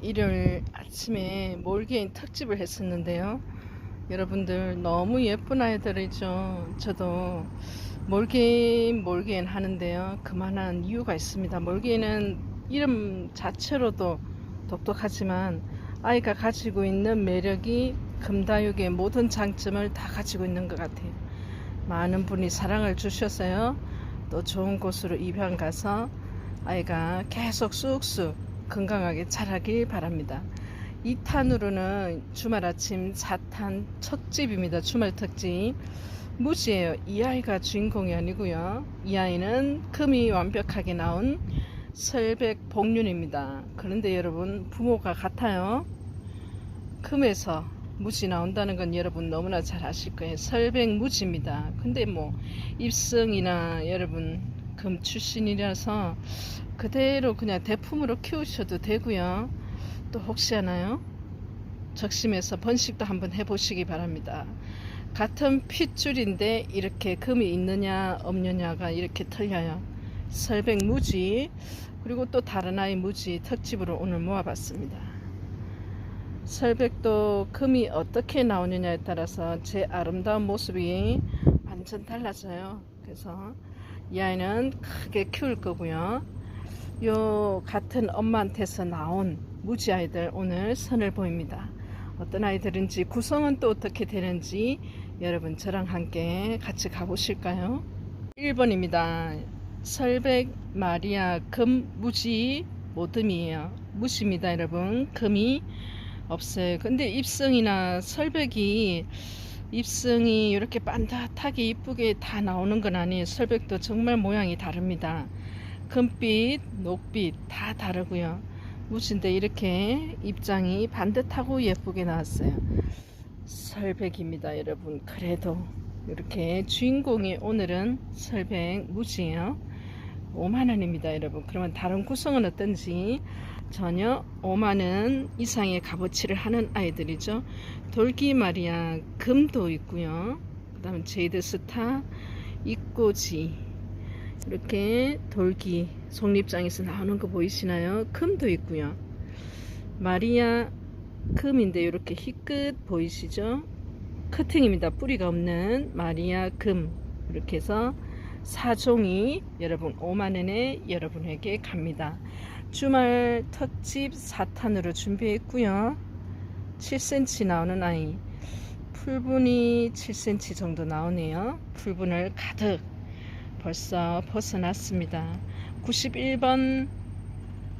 일요일 아침에 몰개인 특집을 했었는데요. 여러분들 너무 예쁜 아이들이죠. 저도 몰개인 몰개인 하는데요. 그만한 이유가 있습니다. 몰개인은 이름 자체로도 독특하지만 아이가 가지고 있는 매력이 금다육의 모든 장점을 다 가지고 있는 것 같아요. 많은 분이 사랑을 주셨어요. 또 좋은 곳으로 입양 가서 아이가 계속 쑥쑥 건강하게 자라길 바랍니다. 2탄으로는 주말 아침 4탄 특집입니다. 주말 특집. 무지예요. 이 아이가 주인공이 아니고요. 이 아이는 금이 완벽하게 나온 설백 복륜입니다. 그런데 여러분 부모가 같아요. 금에서 무지 나온다는 건 여러분 너무나 잘 아실 거예요. 설백 무지입니다. 근데 뭐 입성이나 여러분 금 출신이라서 그대로 그냥 대품으로 키우셔도 되고요. 또 혹시 하나요? 적심해서 번식도 한번 해보시기 바랍니다. 같은 핏줄인데 이렇게 금이 있느냐 없느냐가 이렇게 틀려요. 설백 무지 그리고 또 다른 아이 무지 특집으로 오늘 모아봤습니다. 설백도 금이 어떻게 나오느냐에 따라서 제 아름다운 모습이 완전 달라져요. 그래서 이 아이는 크게 키울 거고요. 요 같은 엄마한테서 나온 무지 아이들 오늘 선을 보입니다. 어떤 아이들인지 구성은 또 어떻게 되는지 여러분 저랑 함께 같이 가보실까요? 1번입니다. 설백 마리아 금 무지 모듬이에요. 무시입니다 여러분. 금이 없어요. 근데 입성이나 설백이 입성이 이렇게 반듯하게 이쁘게 다 나오는 건 아니에요. 설백도 정말 모양이 다릅니다. 금빛, 녹빛 다 다르고요. 무신데 이렇게 입장이 반듯하고 예쁘게 나왔어요. 설백입니다, 여러분. 그래도 이렇게 주인공이 오늘은 설백 무지예요. 5만 원입니다, 여러분. 그러면 다른 구성은 어떤지 전혀 5만 원 이상의 값어치를 하는 아이들이죠. 돌기 마리아 금도 있고요. 그 다음 제이드 스타, 입꼬지 이렇게 돌기 속립장에서 나오는 거 보이시나요? 금도 있고요. 마리아 금인데 이렇게 희끗 보이시죠? 커팅입니다. 뿌리가 없는 마리아 금 이렇게 해서 사종이 여러분 5만원에 여러분에게 갑니다. 주말 특집 4탄으로 준비했고요. 7cm 나오는 아이 풀분이 7cm 정도 나오네요. 풀분을 가득 벌써 벗어났습니다. 91번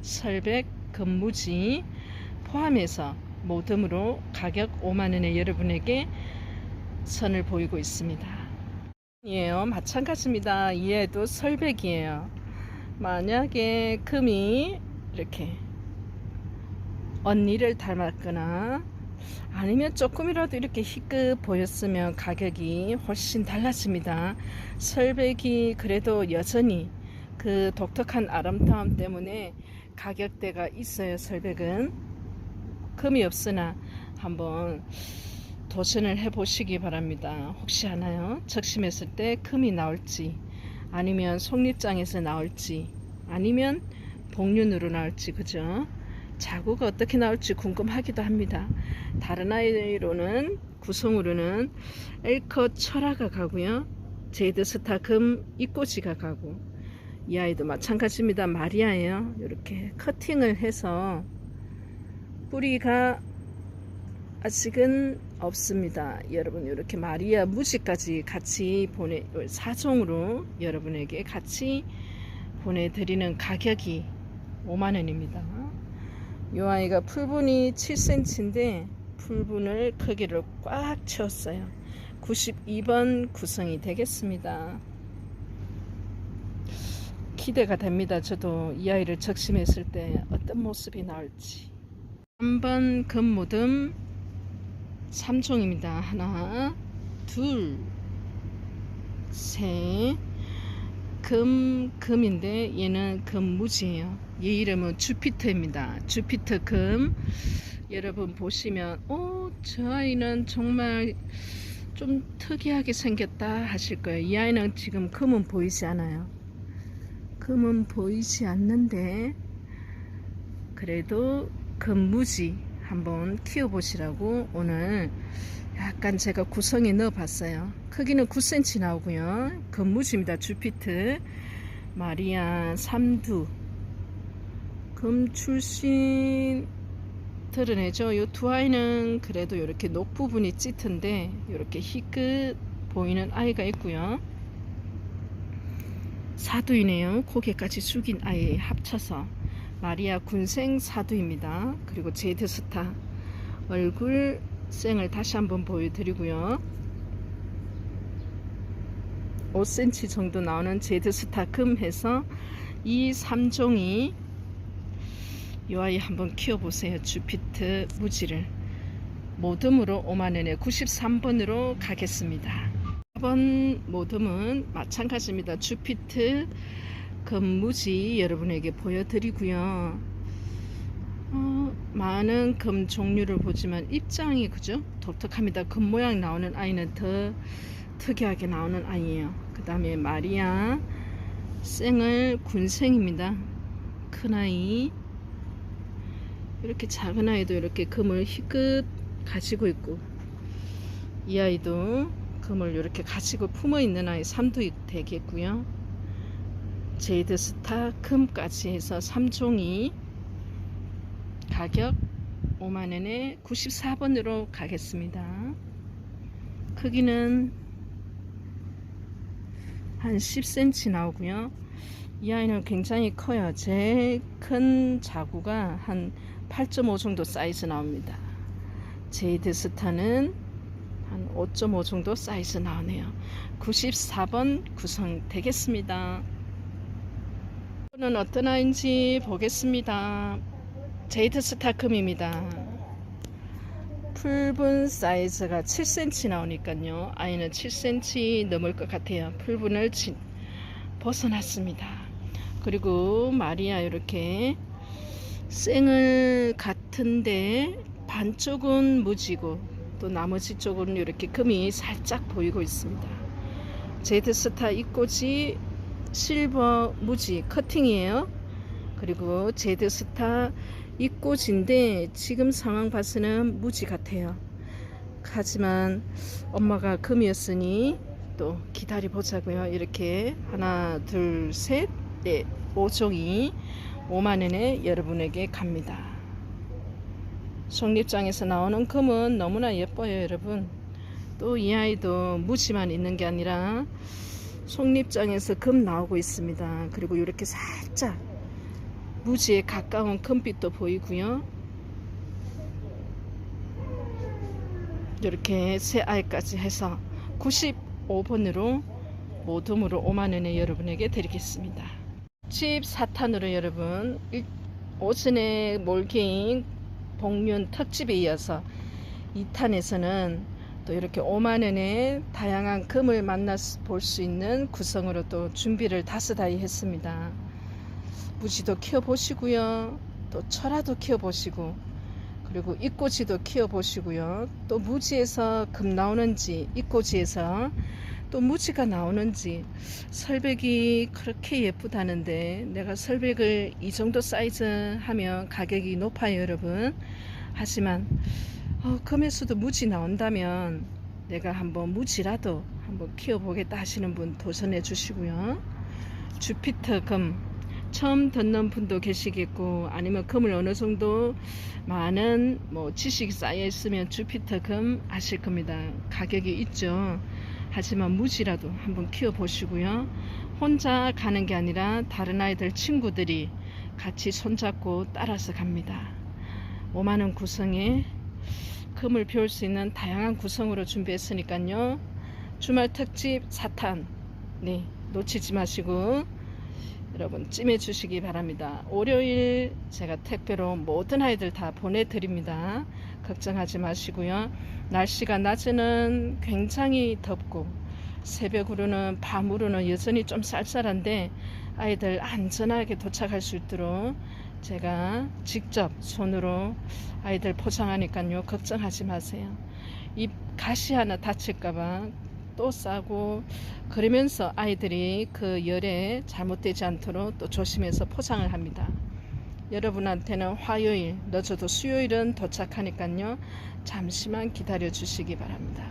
설백 금무지 포함해서 모듬으로 가격 5만원에 여러분에게 선을 보이고 있습니다. 이에요. 마찬가지입니다. 얘도 설백이에요. 만약에 금이 이렇게 언니를 닮았거나 아니면 조금이라도 이렇게 희끗 보였으면 가격이 훨씬 달랐습니다. 설백이 그래도 여전히 그 독특한 아름다움 때문에 가격대가 있어요. 설백은 금이 없으나 한번 도전을 해보시기 바랍니다. 혹시 하나요? 적심했을 때 금이 나올지 아니면 속립장에서 나올지 아니면 복륜으로 나올지 그죠? 자구가 어떻게 나올지 궁금하기도 합니다. 다른 아이로는 구성으로는 엘컷 철화가 가고요. 제이드 스타 금 이꼬지가 가고 이 아이도 마찬가지입니다. 마리아예요. 이렇게 커팅을 해서 뿌리가 아직은 없습니다. 여러분 이렇게 마리아 무지까지 같이 보내 사종으로 여러분에게 같이 보내드리는 가격이 5만 원입니다. 이 아이가 풀분이 7cm인데 풀분을 크기를 꽉 채웠어요. 92번 구성이 되겠습니다. 기대가 됩니다. 저도 이 아이를 적심했을 때 어떤 모습이 나올지. 3번 금모듬 3종입니다. 하나, 둘, 셋. 금, 금인데 얘는 금무지예요. 얘 이름은 주피터입니다. 주피터 금. 여러분 보시면 어, 저 아이는 정말 좀 특이하게 생겼다 하실 거예요. 이 아이는 지금 금은 보이지 않아요. 금은 보이지 않는데 그래도 금무지 한번 키워보시라고 오늘 약간 제가 구성에 넣어봤어요. 크기는 9cm 나오고요. 금무지입니다. 주피트 마리아 삼두 금 출신 드러내죠. 이 두 아이는 그래도 이렇게 녹 부분이 짙은데 이렇게 희끗 보이는 아이가 있고요. 사두이네요. 고개까지 숙인 아이 합쳐서 마리아 군생 사두입니다. 그리고 제드스타 얼굴 생을 다시 한번 보여드리고요. 5cm 정도 나오는 제드스타 금해서 이 3종이 이 아이 한번 키워보세요. 주피트 무지를 모듬으로 5만원에 93번으로 가겠습니다. 4번 모듬은 마찬가지입니다. 주피트 금무지 여러분에게 보여드리고요. 어, 많은 금 종류를 보지만 입장이 그죠? 독특합니다. 금 모양 나오는 아이는 더 특이하게 나오는 아이예요. 그 다음에 마리아 생을 군생입니다. 큰 아이 이렇게 작은 아이도 이렇게 금을 희끗 가지고 있고 이 아이도 금을 이렇게 가지고 품어 있는 아이 3도 되겠고요. 제이드 스타 금까지 해서 3종이 가격 5만원에 94번으로 가겠습니다. 크기는 한 10cm 나오고요. 이 아이는 굉장히 커요. 제일 큰 자구가 한 8.5 정도 사이즈 나옵니다. 제이드 스타는 한 5.5 정도 사이즈 나오네요. 94번 구성 되겠습니다. 이거는 어떤 아이인지 보겠습니다. 제이드 스타금입니다. 풀분 사이즈가 7cm 나오니까요. 아이는 7cm 넘을 것 같아요. 풀분을 진, 벗어났습니다. 그리고 마리아 이렇게 생을 같은데 반쪽은 무지고 또 나머지 쪽은 이렇게 금이 살짝 보이고 있습니다. 제드 스타 입꼬지 실버 무지 커팅이에요. 그리고 제드 스타 입꼬지인데 지금 상황 봐서는 무지 같아요. 하지만 엄마가 금이었으니 또 기다려 보자고요. 이렇게 하나, 둘, 셋, 넷, 5종이 5만 원에 여러분에게 갑니다. 속립장에서 나오는 금은 너무나 예뻐요, 여러분. 또 이 아이도 무지만 있는 게 아니라 속립장에서 금 나오고 있습니다. 그리고 이렇게 살짝 무지에 가까운 금빛도 보이고요. 이렇게 새 아이까지 해서 95번으로 모둠으로 5만원에 여러분에게 드리겠습니다. 집 사탄으로 여러분 오순의 몰개인 복륜 특집에 이어서 2탄에서는 또 이렇게 5만 원의 다양한 금을 만나 볼 수 있는 구성으로 또 준비를 다스다이 했습니다. 무지도 키워 보시고요. 또 철화도 키워 보시고 그리고 입꼬지도 키워 보시고요. 또 무지에서 금 나오는지 입꼬지에서 또 무지가 나오는지 설백이 그렇게 예쁘다는데 내가 설백을 이 정도 사이즈 하면 가격이 높아요 여러분 하지만 어, 금에서도 무지 나온다면 내가 한번 무지라도 한번 키워보겠다 하시는 분 도전해 주시고요. 주피터 금 처음 듣는 분도 계시겠고 아니면 금을 어느 정도 많은 뭐 지식이 쌓여 있으면 주피터 금 아실 겁니다. 가격이 있죠. 하지만 무지라도 한번 키워 보시고요. 혼자 가는 게 아니라 다른 아이들 친구들이 같이 손잡고 따라서 갑니다. 5만원 구성에 금을 배울 수 있는 다양한 구성으로 준비했으니까요 주말 특집 사탄 네 놓치지 마시고 여러분 찜해 주시기 바랍니다. 월요일 제가 택배로 모든 아이들 다 보내드립니다. 걱정하지 마시고요. 날씨가 낮에는 굉장히 덥고 새벽으로는 밤으로는 여전히 좀 쌀쌀한데 아이들 안전하게 도착할 수 있도록 제가 직접 손으로 아이들 포장하니까요. 걱정하지 마세요. 이 가시 하나 다칠까봐 또 싸고 그러면서 아이들이 그 열에 잘못되지 않도록 또 조심해서 포장을 합니다. 여러분한테는 화요일 늦어도 수요일은 도착하니까요. 잠시만 기다려 주시기 바랍니다.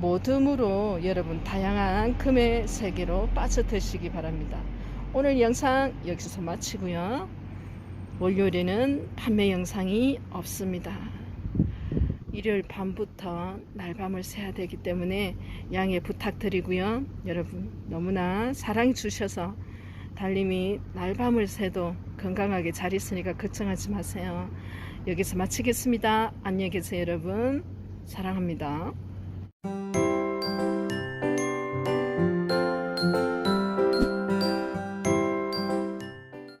모듬으로 여러분 다양한 금의 세계로 빠져드시기 바랍니다. 오늘 영상 여기서 마치고요. 월요일에는 판매 영상이 없습니다. 일요일 밤부터 날밤을 새야 되기 때문에 양해 부탁드리고요. 여러분 너무나 사랑 주셔서 달님이 날밤을 새도 건강하게 잘 있으니까 걱정하지 마세요. 여기서 마치겠습니다. 안녕히 계세요 여러분. 사랑합니다.